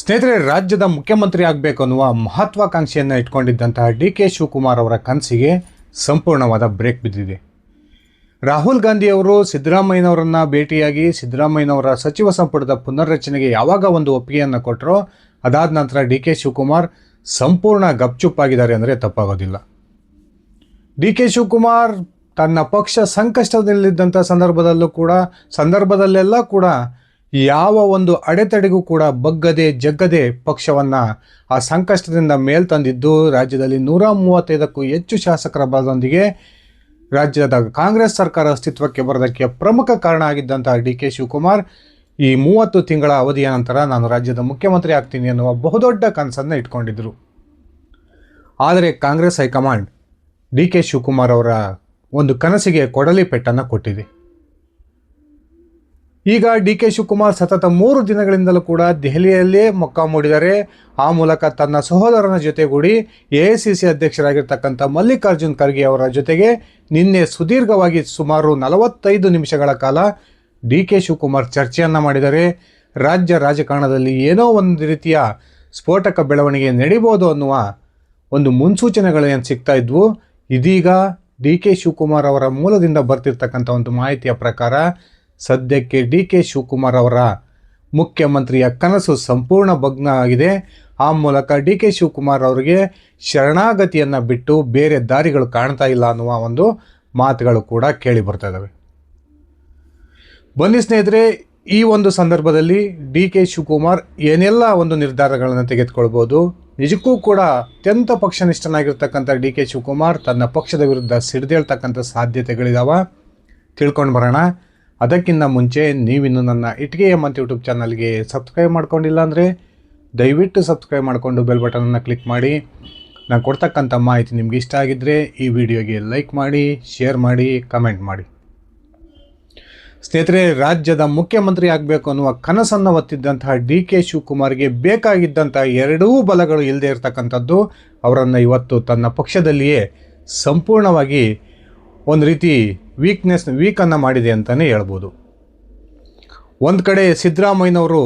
ಸ್ನೇಹಿತರೆ, ರಾಜ್ಯದ ಮುಖ್ಯಮಂತ್ರಿ ಆಗಬೇಕು ಅನ್ನುವ ಮಹತ್ವಾಕಾಂಕ್ಷೆಯನ್ನು ಇಟ್ಕೊಂಡಿದ್ದಂತಹ ಡಿ ಕೆ ಶಿವಕುಮಾರ್ ಅವರ ಕನಸಿಗೆ ಸಂಪೂರ್ಣವಾದ ಬ್ರೇಕ್ ಬಿದ್ದಿದೆ. ರಾಹುಲ್ ಗಾಂಧಿಯವರು ಸಿದ್ದರಾಮಯ್ಯನವರನ್ನು ಭೇಟಿಯಾಗಿ ಸಿದ್ದರಾಮಯ್ಯನವರ ಸಚಿವ ಸಂಪುಟದ ಪುನರ್ರಚನೆಗೆ ಯಾವಾಗ ಒಂದು ಒಪ್ಪಿಗೆಯನ್ನು ಕೊಟ್ಟರೋ ಅದಾದ ನಂತರ ಡಿ ಕೆ ಶಿವಕುಮಾರ್ ಸಂಪೂರ್ಣ ಗಪ್ಚುಪ್ಪಾಗಿದ್ದಾರೆ ಅಂದರೆ ತಪ್ಪಾಗೋದಿಲ್ಲ. ಡಿ ಕೆ ಶಿವಕುಮಾರ್ ತನ್ನ ಪಕ್ಷ ಸಂಕಷ್ಟದಲ್ಲಿದ್ದಂಥ ಸಂದರ್ಭದಲ್ಲೂ ಕೂಡ, ಸಂದರ್ಭದಲ್ಲೆಲ್ಲ ಕೂಡ ಯಾವ ಒಂದು ಅಡೆತಡೆಗೂ ಕೂಡ ಬಗ್ಗದೆ ಜಗ್ಗದೆ ಪಕ್ಷವನ್ನು ಆ ಸಂಕಷ್ಟದಿಂದ ಮೇಲ್ತಂದಿದ್ದು ರಾಜ್ಯದಲ್ಲಿ ನೂರ ಮೂವತ್ತೈದಕ್ಕೂ ಹೆಚ್ಚು ಶಾಸಕರ ಬಲದೊಂದಿಗೆ ರಾಜ್ಯದ ಕಾಂಗ್ರೆಸ್ ಸರ್ಕಾರ ಅಸ್ತಿತ್ವಕ್ಕೆ ಬರೋದಕ್ಕೆ ಪ್ರಮುಖ ಕಾರಣ ಆಗಿದ್ದಂತಹ ಡಿ ಕೆ ಶಿವಕುಮಾರ್ ಈ ಮೂವತ್ತು ತಿಂಗಳ ಅವಧಿಯ ನಂತರ ನಾನು ರಾಜ್ಯದ ಮುಖ್ಯಮಂತ್ರಿ ಆಗ್ತೀನಿ ಅನ್ನುವ ಬಹುದೊಡ್ಡ ಕನಸನ್ನು ಇಟ್ಕೊಂಡಿದ್ದರು ಆದರೆ Congress high command D K Shivakumar ಅವರ ಒಂದು ಕನಸಿಗೆ ಕೊಡಲಿ ಪೆಟ್ಟನ್ನು ಕೊಟ್ಟಿದೆ. ಈಗ ಡಿ ಕೆ ಶಿವಕುಮಾರ್ ಸತತ ಮೂರು ದಿನಗಳಿಂದಲೂ ಕೂಡ ದೆಹಲಿಯಲ್ಲೇ ಮೊಕ್ಕ ಮೂಡಿದರೆ ಆ ಮೂಲಕ ತನ್ನ ಸಹೋದರನ ಜೊತೆಗೂಡಿ ಎ ಐ ಸಿ ಸಿ ಅಧ್ಯಕ್ಷರಾಗಿರ್ತಕ್ಕಂಥ ಮಲ್ಲಿಕಾರ್ಜುನ್ ಖರ್ಗೆ ಅವರ ಜೊತೆಗೆ ನಿನ್ನೆ ಸುದೀರ್ಘವಾಗಿ ಸುಮಾರು ನಲವತ್ತೈದು ನಿಮಿಷಗಳ ಕಾಲ ಡಿ ಕೆ ಶಿವಕುಮಾರ್ ಚರ್ಚೆಯನ್ನು ಮಾಡಿದರೆ ರಾಜ್ಯ ರಾಜಕಾರಣದಲ್ಲಿ ಏನೋ ಒಂದು ರೀತಿಯ ಸ್ಫೋಟಕ ಬೆಳವಣಿಗೆ ನಡೀಬೋದು ಅನ್ನುವ ಒಂದು ಮುನ್ಸೂಚನೆಗಳು ಏನು ಸಿಗ್ತಾ ಇದ್ವು. ಇದೀಗ ಡಿ ಕೆ ಶಿವಕುಮಾರ್ ಅವರ ಮೂಲದಿಂದ ಬರ್ತಿರ್ತಕ್ಕಂಥ ಒಂದು ಮಾಹಿತಿಯ ಪ್ರಕಾರ ಸದ್ಯಕ್ಕೆ ಡಿ ಕೆ ಶಿವಕುಮಾರ್ ಅವರ ಮುಖ್ಯಮಂತ್ರಿಯ ಕನಸು ಸಂಪೂರ್ಣ ಭಗ್ನ ಆಗಿದೆ. ಆ ಮೂಲಕ ಡಿ ಕೆ ಶಿವಕುಮಾರ್ ಅವರಿಗೆ ಶರಣಾಗತಿಯನ್ನು ಬಿಟ್ಟು ಬೇರೆ ದಾರಿಗಳು ಕಾಣ್ತಾ ಇಲ್ಲ ಅನ್ನುವ ಒಂದು ಮಾತುಗಳು ಕೂಡ ಕೇಳಿ ಬರ್ತಾ ಇದ್ದಾವೆ ಬನ್ನಿ ಸ್ನೇಹಿತರೆ, ಈ ಒಂದು ಸಂದರ್ಭದಲ್ಲಿ ಡಿ ಕೆ ಶಿವಕುಮಾರ್ ಏನೆಲ್ಲ ಒಂದು ನಿರ್ಧಾರಗಳನ್ನು ತೆಗೆದುಕೊಳ್ಬೋದು? ನಿಜಕ್ಕೂ ಕೂಡ ಅತ್ಯಂತ ಪಕ್ಷನಿಷ್ಠನಾಗಿರ್ತಕ್ಕಂಥ ಡಿ ಕೆ ಶಿವಕುಮಾರ್ ತನ್ನ ಪಕ್ಷದ ವಿರುದ್ಧ ಸಿಡಿದೇಳ್ತಕ್ಕಂಥ ಸಾಧ್ಯತೆಗಳಿದಾವ. ತಿಳ್ಕೊಂಡು ಬರೋಣ. ಅದಕ್ಕಿಂತ ಮುಂಚೆ ನೀವಿನ್ನು ನನ್ನ ಇಟ್ಗೆ ಅಂತ ಯೂಟ್ಯೂಬ್ ಚಾನಲ್ಗೆ ಸಬ್ಸ್ಕ್ರೈಬ್ ಮಾಡ್ಕೊಂಡಿಲ್ಲ ಅಂದರೆ ದಯವಿಟ್ಟು ಸಬ್ಸ್ಕ್ರೈಬ್ ಮಾಡಿಕೊಂಡು ಬೆಲ್ ಬಟನನ್ನು ಕ್ಲಿಕ್ ಮಾಡಿ. ನಾನು ಕೊಡ್ತಕ್ಕಂಥ ಮಾಹಿತಿ ನಿಮ್ಗೆ ಇಷ್ಟ ಆಗಿದ್ದರೆ ಈ ವಿಡಿಯೋಗೆ ಲೈಕ್ ಮಾಡಿ, ಶೇರ್ ಮಾಡಿ, ಕಮೆಂಟ್ ಮಾಡಿ. ಸ್ನೇಹಿತರೆ, ರಾಜ್ಯದ ಮುಖ್ಯಮಂತ್ರಿ ಆಗಬೇಕು ಅನ್ನುವ ಕನಸನ್ನು ಹೊತ್ತಿದ್ದಂತಹ ಡಿ ಕೆ ಶಿವಕುಮಾರ್ಗೆ ಬೇಕಾಗಿದ್ದಂಥ ಎರಡೂ ಬಲಗಳು ಇಲ್ಲದೆ ಇರತಕ್ಕಂಥದ್ದು ಅವರನ್ನು ಇವತ್ತು ತನ್ನ ಪಕ್ಷದಲ್ಲಿಯೇ ಸಂಪೂರ್ಣವಾಗಿ ಒಂದು ರೀತಿ ವೀಕ್ನೆಸ್ ವೀಕನ್ನು ಮಾಡಿದೆ ಅಂತಲೇ ಹೇಳ್ಬೋದು. ಒಂದು ಕಡೆ ಸಿದ್ದರಾಮಯ್ಯನವರು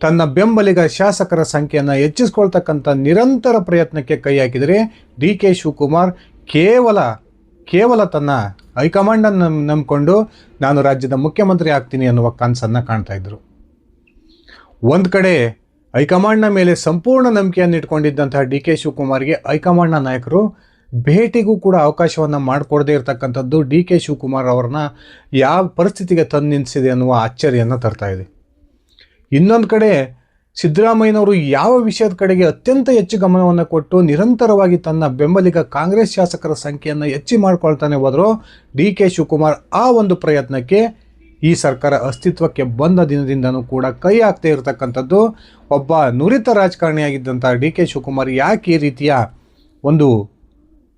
ತನ್ನ ಬೆಂಬಲಿಗ ಶಾಸಕರ ಸಂಖ್ಯೆಯನ್ನು ಹೆಚ್ಚಿಸ್ಕೊಳ್ತಕ್ಕಂಥ ನಿರಂತರ ಪ್ರಯತ್ನಕ್ಕೆ ಕೈ ಹಾಕಿದರೆ ಡಿ ಕೆ ಶಿವಕುಮಾರ್ ಕೇವಲ ಕೇವಲ ತನ್ನ ಹೈಕಮಾಂಡನ್ನು ನಂಬಿಕೊಂಡು ನಾನು ರಾಜ್ಯದ ಮುಖ್ಯಮಂತ್ರಿ ಆಗ್ತೀನಿ ಅನ್ನುವ ಕನಸನ್ನು ಕಾಣ್ತಾ ಇದ್ದರು ಒಂದು ಕಡೆ ಹೈಕಮಾಂಡ್ನ ಮೇಲೆ ಸಂಪೂರ್ಣ ನಂಬಿಕೆಯನ್ನು ಇಟ್ಕೊಂಡಿದ್ದಂತಹ ಡಿ ಕೆ ಶಿವಕುಮಾರ್ಗೆ ಹೈಕಮಾಂಡ್ನ ನಾಯಕರು ಭೇಟಿಗೂ ಕೂಡ ಅವಕಾಶವನ್ನು ಮಾಡಿಕೊಡದೇ ಇರತಕ್ಕಂಥದ್ದು ಡಿ ಕೆ ಶಿವಕುಮಾರ್ ಅವ್ರನ್ನ ಯಾವ ಪರಿಸ್ಥಿತಿಗೆ ತಂದು ನಿಲ್ಲಿಸಿದೆ ಅನ್ನುವ ಅಚ್ಚರಿಯನ್ನು ತರ್ತಾ ಇದೆ. ಇನ್ನೊಂದು ಕಡೆ ಸಿದ್ದರಾಮಯ್ಯನವರು ಯಾವ ವಿಷಯದ ಕಡೆಗೆ ಅತ್ಯಂತ ಹೆಚ್ಚು ಗಮನವನ್ನು ಕೊಟ್ಟು ನಿರಂತರವಾಗಿ ತನ್ನ ಬೆಂಬಲಿಗ ಕಾಂಗ್ರೆಸ್ ಶಾಸಕರ ಸಂಖ್ಯೆಯನ್ನು ಹೆಚ್ಚು ಮಾಡ್ಕೊಳ್ತಾನೆ ಹೋದರೂ ಡಿ ಕೆ ಶಿವಕುಮಾರ್ ಆ ಒಂದು ಪ್ರಯತ್ನಕ್ಕೆ ಈ ಸರ್ಕಾರ ಅಸ್ತಿತ್ವಕ್ಕೆ ಬಂದ ದಿನದಿಂದನೂ ಕೂಡ ಕೈ ಹಾಕ್ತಾ ಇರತಕ್ಕಂಥದ್ದು ಒಬ್ಬ ನುರಿತ ರಾಜಕಾರಣಿಯಾಗಿದ್ದಂಥ ಡಿ ಕೆ ಶಿವಕುಮಾರ್ ಯಾಕೆ ಈ ರೀತಿಯ ಒಂದು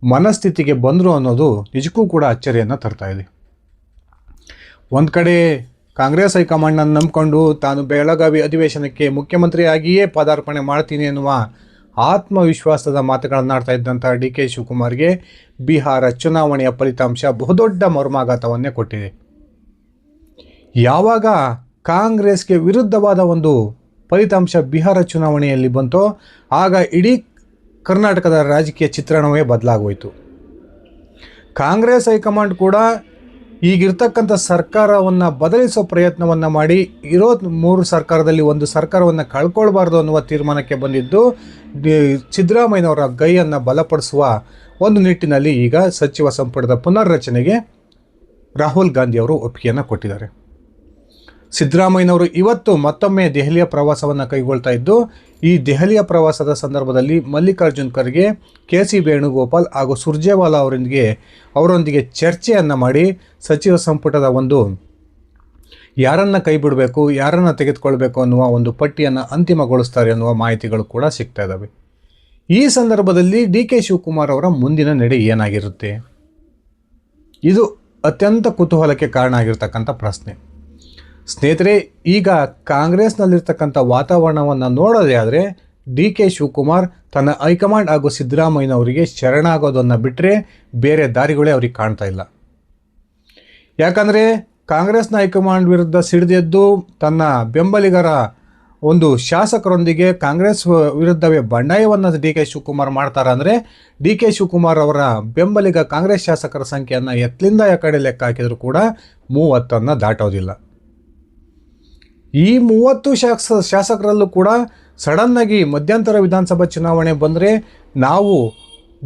ಮನಸ್ಥಿತಿಗೆ ಬಂದರು ಅನ್ನೋದು ನಿಜಕ್ಕೂ ಕೂಡ ಅಚ್ಚರಿಯನ್ನು ತರ್ತಾ ಇದೆ. ಒಂದು ಕಡೆ ಕಾಂಗ್ರೆಸ್ ಹೈಕಮಾಂಡನ್ನು ನಂಬಿಕೊಂಡು ತಾನು ಬೆಳಗಾವಿ ಅಧಿವೇಶನಕ್ಕೆ ಮುಖ್ಯಮಂತ್ರಿಯಾಗಿಯೇ ಪದಾರ್ಪಣೆ ಮಾಡ್ತೀನಿ ಎನ್ನುವ ಆತ್ಮವಿಶ್ವಾಸದ ಮಾತುಗಳನ್ನು ಆಡ್ತಾ ಇದ್ದಂಥ ಡಿ ಕೆ ಶಿವಕುಮಾರ್ಗೆ ಬಿಹಾರ ಚುನಾವಣೆಯ ಫಲಿತಾಂಶ ಬಹುದೊಡ್ಡ ಮರ್ಮಾಘಾತವನ್ನೇ ಕೊಟ್ಟಿದೆ. ಯಾವಾಗ ಕಾಂಗ್ರೆಸ್ಗೆ ವಿರುದ್ಧವಾದ ಒಂದು ಫಲಿತಾಂಶ ಬಿಹಾರ ಚುನಾವಣೆಯಲ್ಲಿ ಬಂತೋ ಆಗ ಇಡೀ ಕರ್ನಾಟಕದ ರಾಜಕೀಯ ಚಿತ್ರಣವೇ ಬದಲಾಗೋಯಿತು. ಕಾಂಗ್ರೆಸ್ ಹೈಕಮಾಂಡ್ ಕೂಡ ಈಗಿರ್ತಕ್ಕಂಥ ಸರ್ಕಾರವನ್ನು ಬದಲಿಸೋ ಪ್ರಯತ್ನವನ್ನು ಮಾಡಿ ಇರೋ ಮೂರು ಸರ್ಕಾರದಲ್ಲಿ ಒಂದು ಸರ್ಕಾರವನ್ನು ಕಳ್ಕೊಳ್ಬಾರ್ದು ಅನ್ನುವ ತೀರ್ಮಾನಕ್ಕೆ ಬಂದಿದ್ದು ಸಿದ್ದರಾಮಯ್ಯನವರ ಗೈಯನ್ನು ಬಲಪಡಿಸುವ ಒಂದು ನಿಟ್ಟಿನಲ್ಲಿ ಈಗ ಸಚಿವ ಸಂಪುಟದ ಪುನರ್ರಚನೆಗೆ ರಾಹುಲ್ ಗಾಂಧಿ ಅವರು ಒಪ್ಪಿಗೆಯನ್ನು ಕೊಟ್ಟಿದ್ದಾರೆ. ಸಿದ್ದರಾಮಯ್ಯನವರು ಇವತ್ತು ಮತ್ತೊಮ್ಮೆ ದೆಹಲಿಯ ಪ್ರವಾಸವನ್ನು ಕೈಗೊಳ್ತಾ ಇದ್ದು, ಈ ದೆಹಲಿಯ ಪ್ರವಾಸದ ಸಂದರ್ಭದಲ್ಲಿ ಮಲ್ಲಿಕಾರ್ಜುನ್ ಖರ್ಗೆ, ಕೆ ಸಿ ವೇಣುಗೋಪಾಲ್ ಹಾಗೂ ಸುರ್ಜೇವಾಲಾ ಅವರೊಂದಿಗೆ ಅವರೊಂದಿಗೆ ಚರ್ಚೆಯನ್ನು ಮಾಡಿ ಸಚಿವ ಸಂಪುಟದ ಒಂದು ಯಾರನ್ನು ಕೈ ಬಿಡಬೇಕು ಯಾರನ್ನು ತೆಗೆದುಕೊಳ್ಬೇಕು ಅನ್ನುವ ಒಂದು ಪಟ್ಟಿಯನ್ನು ಅಂತಿಮಗೊಳಿಸ್ತಾರೆ ಅನ್ನುವ ಮಾಹಿತಿಗಳು ಕೂಡ ಸಿಗ್ತಾ ಇದ್ದಾವೆ ಈ ಸಂದರ್ಭದಲ್ಲಿ ಡಿ ಕೆ ಶಿವಕುಮಾರ್ ಅವರ ಮುಂದಿನ ನಡೆ ಏನಾಗಿರುತ್ತೆ? ಇದು ಅತ್ಯಂತ ಕುತೂಹಲಕ್ಕೆ ಕಾರಣ ಆಗಿರ್ತಕ್ಕಂಥ ಪ್ರಶ್ನೆ. ಸ್ನೇಹಿತರೆ, ಈಗ ಕಾಂಗ್ರೆಸ್ನಲ್ಲಿರ್ತಕ್ಕಂಥ ವಾತಾವರಣವನ್ನು ನೋಡೋದೇ ಆದರೆ, ಡಿ ಕೆ ಶಿವಕುಮಾರ್ ತನ್ನ ಹೈಕಮಾಂಡ್ ಹಾಗೂ ಸಿದ್ದರಾಮಯ್ಯನವರಿಗೆ ಶರಣಾಗೋದನ್ನು ಬಿಟ್ಟರೆ ಬೇರೆ ದಾರಿಗಳೇ ಅವ್ರಿಗೆ ಕಾಣ್ತಾ ಇಲ್ಲ. ಯಾಕಂದರೆ, ಕಾಂಗ್ರೆಸ್ನ ಹೈಕಮಾಂಡ್ ವಿರುದ್ಧ ಸಿಡಿದೆದ್ದು ತನ್ನ ಬೆಂಬಲಿಗರ ಒಂದು ಶಾಸಕರೊಂದಿಗೆ ಕಾಂಗ್ರೆಸ್ ವಿರುದ್ಧವೇ ಬಂಡಾಯವನ್ನು ಡಿ ಕೆ ಶಿವಕುಮಾರ್ ಮಾಡ್ತಾರೆ ಅಂದರೆ, ಡಿ ಕೆ ಶಿವಕುಮಾರ್ ಅವರ ಬೆಂಬಲಿಗ ಕಾಂಗ್ರೆಸ್ ಶಾಸಕರ ಸಂಖ್ಯೆಯನ್ನು ಎತ್ತಲಿಂದ ಆ ಕಡೆ ಲೆಕ್ಕ ಹಾಕಿದರೂ ಕೂಡ ಮೂವತ್ತನ್ನು ದಾಟೋದಿಲ್ಲ. ಈ ಮೂವತ್ತು ಶಾಸ ಶಾಸಕರಲ್ಲೂ ಕೂಡ ಸಡನ್ನಾಗಿ ಮಧ್ಯಂತರ ವಿಧಾನಸಭಾ ಚುನಾವಣೆ ಬಂದರೆ ನಾವು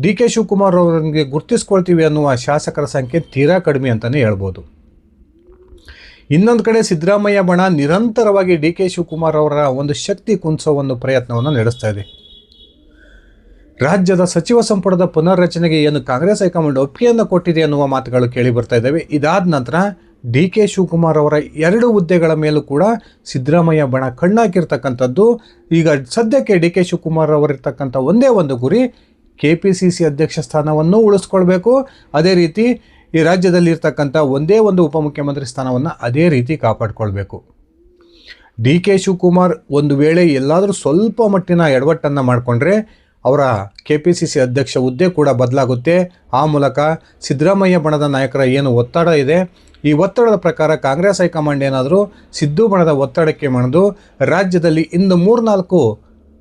ಡಿ ಕೆ ಶಿವಕುಮಾರ್ ಅವರಿಗೆ ಗುರ್ತಿಸ್ಕೊಳ್ತೀವಿ ಅನ್ನುವ ಶಾಸಕರ ಸಂಖ್ಯೆ ತೀರಾ ಕಡಿಮೆ ಅಂತಲೇ ಹೇಳ್ಬೋದು. ಇನ್ನೊಂದು ಕಡೆ ಸಿದ್ದರಾಮಯ್ಯ ಬಣ ನಿರಂತರವಾಗಿ ಡಿ ಕೆ ಶಿವಕುಮಾರ್ ಅವರ ಒಂದು ಶಕ್ತಿ ಕುಂಸೋ ಒಂದು ಪ್ರಯತ್ನವನ್ನು ನಡೆಸ್ತಾ ಇದೆ. ರಾಜ್ಯದ ಸಚಿವ ಸಂಪುಟದ ಪುನರ್ರಚನೆಗೆ ಏನು ಕಾಂಗ್ರೆಸ್ ಹೈಕಮಾಂಡ್ ಒಪ್ಪಿಗೆಯನ್ನು ಕೊಟ್ಟಿದೆ ಅನ್ನುವ ಮಾತುಗಳು ಕೇಳಿ ಬರ್ತಾ ಇದ್ದಾವೆ ಇದಾದ ನಂತರ ಡಿ ಕೆ ಶಿವಕುಮಾರ್ ಅವರ ಎರಡು ಹುದ್ದೆಗಳ ಮೇಲೂ ಕೂಡ ಸಿದ್ದರಾಮಯ್ಯ ಬಣ ಕಣ್ಣಾಕಿರ್ತಕ್ಕಂಥದ್ದು. ಈಗ ಸದ್ಯಕ್ಕೆ ಡಿ ಕೆ ಶಿವಕುಮಾರ್ ಅವರಿರ್ತಕ್ಕಂಥ ಒಂದೇ ಒಂದು ಗುರಿ ಕೆ ಪಿ ಸಿ ಸಿ ಅಧ್ಯಕ್ಷ ಸ್ಥಾನವನ್ನು ಉಳಿಸ್ಕೊಳ್ಬೇಕು. ಅದೇ ರೀತಿ ಈ ರಾಜ್ಯದಲ್ಲಿರ್ತಕ್ಕಂಥ ಒಂದೇ ಒಂದು ಉಪಮುಖ್ಯಮಂತ್ರಿ ಸ್ಥಾನವನ್ನು ಅದೇ ರೀತಿ ಕಾಪಾಡಿಕೊಳ್ಬೇಕು. ಡಿ ಕೆ ಶಿವಕುಮಾರ್ ಒಂದು ವೇಳೆ ಎಲ್ಲಾದರೂ ಸ್ವಲ್ಪ ಮಟ್ಟಿನ ಎಡವಟ್ಟನ್ನು ಮಾಡಿಕೊಂಡ್ರೆ ಅವರ ಕೆ ಪಿ ಸಿ ಸಿ ಅಧ್ಯಕ್ಷ ಹುದ್ದೆ ಕೂಡ ಬದಲಾಗುತ್ತೆ. ಆ ಮೂಲಕ ಸಿದ್ದರಾಮಯ್ಯ ಬಣದ ನಾಯಕರ ಏನು ಒತ್ತಡ ಇದೆ ಈ ಒತ್ತಡದ ಪ್ರಕಾರ ಕಾಂಗ್ರೆಸ್ ಹೈಕಮಾಂಡ್ ಏನಾದರೂ ಸಿದ್ದು ಬಣದ ಒತ್ತಡಕ್ಕೆ ಮಣಿದು ರಾಜ್ಯದಲ್ಲಿ ಇಂದು ಮೂರ್ನಾಲ್ಕು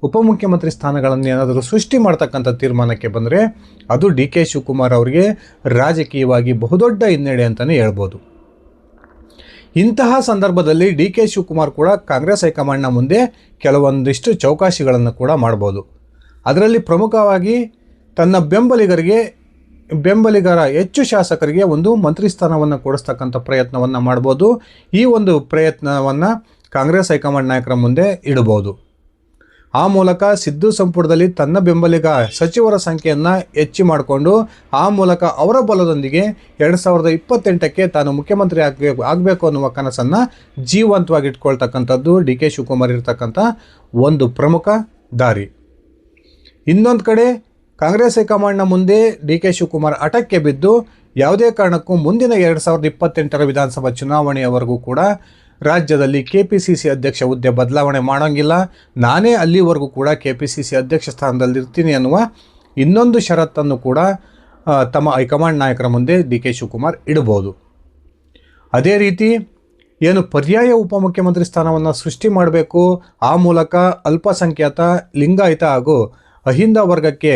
ಉಪಮುಖ್ಯಮಂತ್ರಿ ಸ್ಥಾನಗಳನ್ನು ಏನಾದರೂ ಸೃಷ್ಟಿ ಮಾಡ್ತಕ್ಕಂಥ ತೀರ್ಮಾನಕ್ಕೆ ಬಂದರೆ ಅದು ಡಿ ಕೆ ಶಿವಕುಮಾರ್ ಅವರಿಗೆ ರಾಜಕೀಯವಾಗಿ ಬಹುದೊಡ್ಡ ಹಿನ್ನಡೆ ಅಂತಲೇ ಹೇಳ್ಬೋದು. ಇಂತಹ ಸಂದರ್ಭದಲ್ಲಿ ಡಿ ಕೆ ಶಿವಕುಮಾರ್ ಕೂಡ ಕಾಂಗ್ರೆಸ್ ಹೈಕಮಾಂಡ್ನ ಮುಂದೆ ಕೆಲವೊಂದಿಷ್ಟು ಚೌಕಾಶಿಗಳನ್ನು ಕೂಡ ಮಾಡ್ಬೋದು. ಅದರಲ್ಲಿ ಪ್ರಮುಖವಾಗಿ ತನ್ನ ಬೆಂಬಲಿಗರಿಗೆ ಬೆಂಬಲಿಗರ ಹೆಚ್ಚು ಶಾಸಕರಿಗೆ ಒಂದು ಮಂತ್ರಿ ಸ್ಥಾನವನ್ನು ಕೊಡಿಸ್ತಕ್ಕಂಥ ಪ್ರಯತ್ನವನ್ನು ಮಾಡ್ಬೋದು. ಈ ಒಂದು ಪ್ರಯತ್ನವನ್ನು ಕಾಂಗ್ರೆಸ್ ಹೈಕಮಾಂಡ್ ನಾಯಕರ ಮುಂದೆ ಇಡಬಹುದು ಆ ಮೂಲಕ ಸಿದ್ದು ಸಂಪುಟದಲ್ಲಿ ತನ್ನ ಬೆಂಬಲಿಗ ಸಚಿವರ ಸಂಖ್ಯೆಯನ್ನು ಹೆಚ್ಚು ಮಾಡಿಕೊಂಡು, ಆ ಮೂಲಕ ಅವರ ಬಲದೊಂದಿಗೆ ಎರಡು ಸಾವಿರದ ಇಪ್ಪತ್ತೆಂಟಕ್ಕೆ ತಾನು ಮುಖ್ಯಮಂತ್ರಿ ಆಗಬೇಕು ಆಗಬೇಕು ಅನ್ನುವ ಕನಸನ್ನು ಜೀವಂತವಾಗಿ ಇಟ್ಕೊಳ್ತಕ್ಕಂಥದ್ದು ಡಿ ಕೆ ಶಿವಕುಮಾರ್ ಇರತಕ್ಕಂಥ ಒಂದು ಪ್ರಮುಖ ದಾರಿ. ಇನ್ನೊಂದು ಕಡೆ ಕಾಂಗ್ರೆಸ್ ಹೈಕಮಾಂಡ್ನ ಮುಂದೆ ಡಿ ಕೆ ಶಿವಕುಮಾರ್ ಅಟಕ್ಕೆ ಬಿದ್ದು ಯಾವುದೇ ಕಾರಣಕ್ಕೂ ಮುಂದಿನ ಎರಡು ಸಾವಿರದ ಇಪ್ಪತ್ತೆಂಟರ ವಿಧಾನಸಭಾ ಚುನಾವಣೆಯವರೆಗೂ ಕೂಡ ರಾಜ್ಯದಲ್ಲಿ ಕೆ ಪಿ ಸಿ ಸಿ ಅಧ್ಯಕ್ಷ ಹುದ್ದೆ ಬದಲಾವಣೆ ಮಾಡೋಂಗಿಲ್ಲ. ನಾನೇ ಅಲ್ಲಿವರೆಗೂ ಕೂಡ ಕೆ ಪಿ ಸಿ ಸಿ ಅಧ್ಯಕ್ಷ ಸ್ಥಾನದಲ್ಲಿರ್ತೀನಿ ಅನ್ನುವ ಇನ್ನೊಂದು ಷರತ್ತನ್ನು ಕೂಡ ತಮ್ಮ ಹೈಕಮಾಂಡ್ ನಾಯಕರ ಮುಂದೆ ಡಿ ಕೆ ಶಿವಕುಮಾರ್ ಇಡಬಹುದು. ಅದೇ ರೀತಿ ಏನು ಪರ್ಯಾಯ ಉಪಮುಖ್ಯಮಂತ್ರಿ ಸ್ಥಾನವನ್ನು ಸೃಷ್ಟಿ ಮಾಡಬೇಕು, ಆ ಮೂಲಕ ಅಲ್ಪಸಂಖ್ಯಾತ, ಲಿಂಗಾಯತ ಹಾಗೂ ಅಹಿಂದ ವರ್ಗಕ್ಕೆ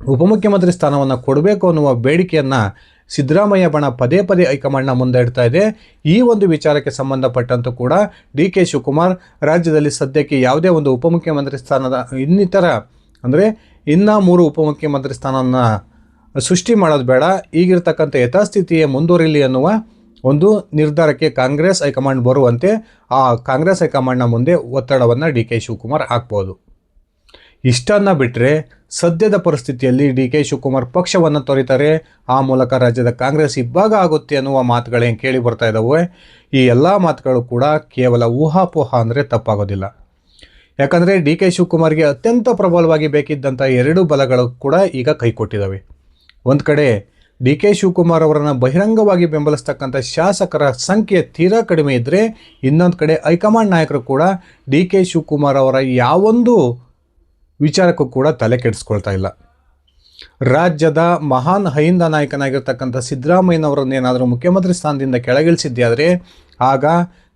ಉಪಮುಖ್ಯಮಂತ್ರಿ ಸ್ಥಾನವನ್ನು ಕೊಡಬೇಕು ಅನ್ನುವ ಬೇಡಿಕೆಯನ್ನು ಸಿದ್ದರಾಮಯ್ಯ ಬಣ ಪದೇ ಪದೇ ಹೈಕಮಾಂಡ್ನ ಮುಂದೆ ಇಡ್ತಾ ಇದೆ. ಈ ಒಂದು ವಿಚಾರಕ್ಕೆ ಸಂಬಂಧಪಟ್ಟಂತೂ ಕೂಡ ಡಿ ಕೆ ಶಿವಕುಮಾರ್ ರಾಜ್ಯದಲ್ಲಿ ಸದ್ಯಕ್ಕೆ ಯಾವುದೇ ಒಂದು ಉಪಮುಖ್ಯಮಂತ್ರಿ ಸ್ಥಾನದ ಇನ್ನಿತರ ಅಂದರೆ ಇನ್ನೂ ಮೂರು ಉಪಮುಖ್ಯಮಂತ್ರಿ ಸ್ಥಾನವನ್ನು ಸೃಷ್ಟಿ ಮಾಡೋದು ಬೇಡ. ಈಗಿರ್ತಕ್ಕಂಥ ಯಥಾಸ್ಥಿತಿಯೇ ಮುಂದುವರಿಲಿ ಅನ್ನುವ ಒಂದು ನಿರ್ಧಾರಕ್ಕೆ ಕಾಂಗ್ರೆಸ್ ಹೈಕಮಾಂಡ್ ಬರುವಂತೆ ಆ ಕಾಂಗ್ರೆಸ್ ಹೈಕಮಾಂಡ್ನ ಮುಂದೆ ಒತ್ತಡವನ್ನು ಡಿ ಕೆ ಶಿವಕುಮಾರ್ ಹಾಕ್ಬೋದು. ಇಷ್ಟನ್ನು ಬಿಟ್ಟರೆ ಸದ್ಯದ ಪರಿಸ್ಥಿತಿಯಲ್ಲಿ ಡಿ ಕೆ ಶಿವಕುಮಾರ್ ಪಕ್ಷವನ್ನು ತೊರಿತಾರೆ. ಆ ಮೂಲಕ ರಾಜ್ಯದ ಕಾಂಗ್ರೆಸ್ ಇಬ್ಬಾಗ ಆಗುತ್ತೆ ಅನ್ನುವ ಮಾತುಗಳೇನು ಕೇಳಿ ಬರ್ತಾ ಇದ್ದಾವೆ ಈ ಎಲ್ಲ ಮಾತುಗಳು ಕೂಡ ಕೇವಲ ಊಹಾಪೋಹ ಅಂದರೆ ತಪ್ಪಾಗೋದಿಲ್ಲ. ಯಾಕಂದರೆ ಡಿ ಕೆ ಶಿವಕುಮಾರ್ಗೆ ಅತ್ಯಂತ ಪ್ರಬಲವಾಗಿ ಬೇಕಿದ್ದಂಥ ಎರಡು ಬಲಗಳು ಕೂಡ ಈಗ ಕೈಕೊಟ್ಟಿದ್ದಾವೆ ಒಂದು ಕಡೆ ಡಿ ಕೆ ಶಿವಕುಮಾರ್ ಅವರನ್ನು ಬಹಿರಂಗವಾಗಿ ಬೆಂಬಲಿಸ್ತಕ್ಕಂಥ ಶಾಸಕರ ಸಂಖ್ಯೆ ತೀರಾ ಕಡಿಮೆ ಇದ್ದರೆ ಇನ್ನೊಂದು ಕಡೆ ಹೈಕಮಾಂಡ್ ನಾಯಕರು ಕೂಡ ಡಿ ಕೆ ಶಿವಕುಮಾರ್ ಅವರ ಯಾವೊಂದು ವಿಚಾರಕ್ಕೂ ಕೂಡ ತಲೆ ಕೆಡಿಸ್ಕೊಳ್ತಾ ಇಲ್ಲ. ರಾಜ್ಯದ ಮಹಾನ್ ಹೈಂದ ನಾಯಕನಾಗಿರ್ತಕ್ಕಂಥ ಸಿದ್ದರಾಮಯ್ಯನವರನ್ನೇನಾದರೂ ಮುಖ್ಯಮಂತ್ರಿ ಸ್ಥಾನದಿಂದ ಕೆಳಗಿಳಿಸಿದ್ದಾದರೆ ಆಗ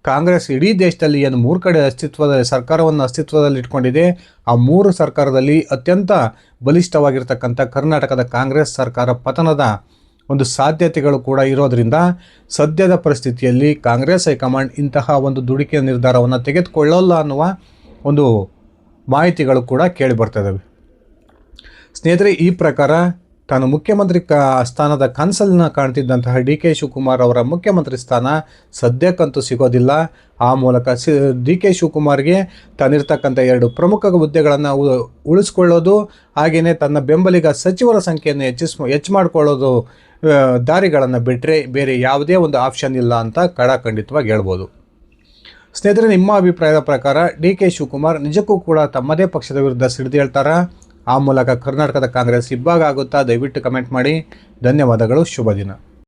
ಕಾಂಗ್ರೆಸ್ ಇಡೀ ದೇಶದಲ್ಲಿ ಏನು ಮೂರು ಕಡೆ ಅಸ್ತಿತ್ವದಲ್ಲಿ, ಸರ್ಕಾರವನ್ನು ಅಸ್ತಿತ್ವದಲ್ಲಿ ಇಟ್ಕೊಂಡಿದೆ, ಆ ಮೂರು ಸರ್ಕಾರದಲ್ಲಿ ಅತ್ಯಂತ ಬಲಿಷ್ಠವಾಗಿರ್ತಕ್ಕಂಥ ಕರ್ನಾಟಕದ ಕಾಂಗ್ರೆಸ್ ಸರ್ಕಾರ ಪತನದ ಒಂದು ಸಾಧ್ಯತೆಗಳು ಕೂಡ ಇರೋದರಿಂದ ಸದ್ಯದ ಪರಿಸ್ಥಿತಿಯಲ್ಲಿ ಕಾಂಗ್ರೆಸ್ ಹೈಕಮಾಂಡ್ ಇಂತಹ ಒಂದು ದುಡುಕಿಯ ನಿರ್ಧಾರವನ್ನು ತೆಗೆದುಕೊಳ್ಳಲ್ಲ ಅನ್ನುವ ಒಂದು ಮಾಹಿತಿಗಳು ಕೂಡ ಕೇಳಿ ಬರ್ತಾ ಸ್ನೇಹಿತರೆ, ಈ ಪ್ರಕಾರ ತಾನು ಮುಖ್ಯಮಂತ್ರಿ ಕ, ಸ್ಥಾನದ ಕನಸನ್ನ ಕಾಣ್ತಿದ್ದಂತಹ ಡಿ ಕೆ ಶಿವಕುಮಾರ್ ಅವರ ಮುಖ್ಯಮಂತ್ರಿ ಸ್ಥಾನ ಸದ್ಯಕ್ಕಂತೂ ಸಿಗೋದಿಲ್ಲ. ಆ ಮೂಲಕ ಸಿ, ಡಿ ಕೆ ಶಿವಕುಮಾರ್ಗೆ ತಾನಿರ್ತಕ್ಕಂಥ ಎರಡು ಪ್ರಮುಖ ಹುದ್ದೆಗಳನ್ನು ಉಳಿಸ್ಕೊಳ್ಳೋದು ಹಾಗೆಯೇ ತನ್ನ ಬೆಂಬಲಿಗ ಸಚಿವರ ಸಂಖ್ಯೆಯನ್ನು ಹೆಚ್ಚಿಸ್, ಹೆಚ್ಚು ಮಾಡಿಕೊಳ್ಳೋದು ದಾರಿಗಳನ್ನು ಬಿಟ್ಟರೆ ಬೇರೆ ಯಾವುದೇ ಒಂದು ಆಪ್ಷನ್ ಇಲ್ಲ ಅಂತ ಕಡಾಖಂಡಿತವಾಗಿ ಹೇಳ್ಬೋದು. ಸ್ನೇಹಿತರೆ, ನಿಮ್ಮ ಅಭಿಪ್ರಾಯದ ಪ್ರಕಾರ ಡಿ ಕೆ ಶಿವಕುಮಾರ್ ನಿಜಕ್ಕೂ ಕೂಡ ತಮ್ಮದೇ ಪಕ್ಷದ ವಿರುದ್ಧ ಸಿಡಿದೇಳ್ತಾರಾ ಆ ಮೂಲಕ ಕರ್ನಾಟಕದ ಕಾಂಗ್ರೆಸ್ ಇಬ್ಬಾಗ ಆಗುತ್ತಾ ದಯವಿಟ್ಟು ಕಮೆಂಟ್ ಮಾಡಿ. ಧನ್ಯವಾದಗಳು, ಶುಭ ದಿನ.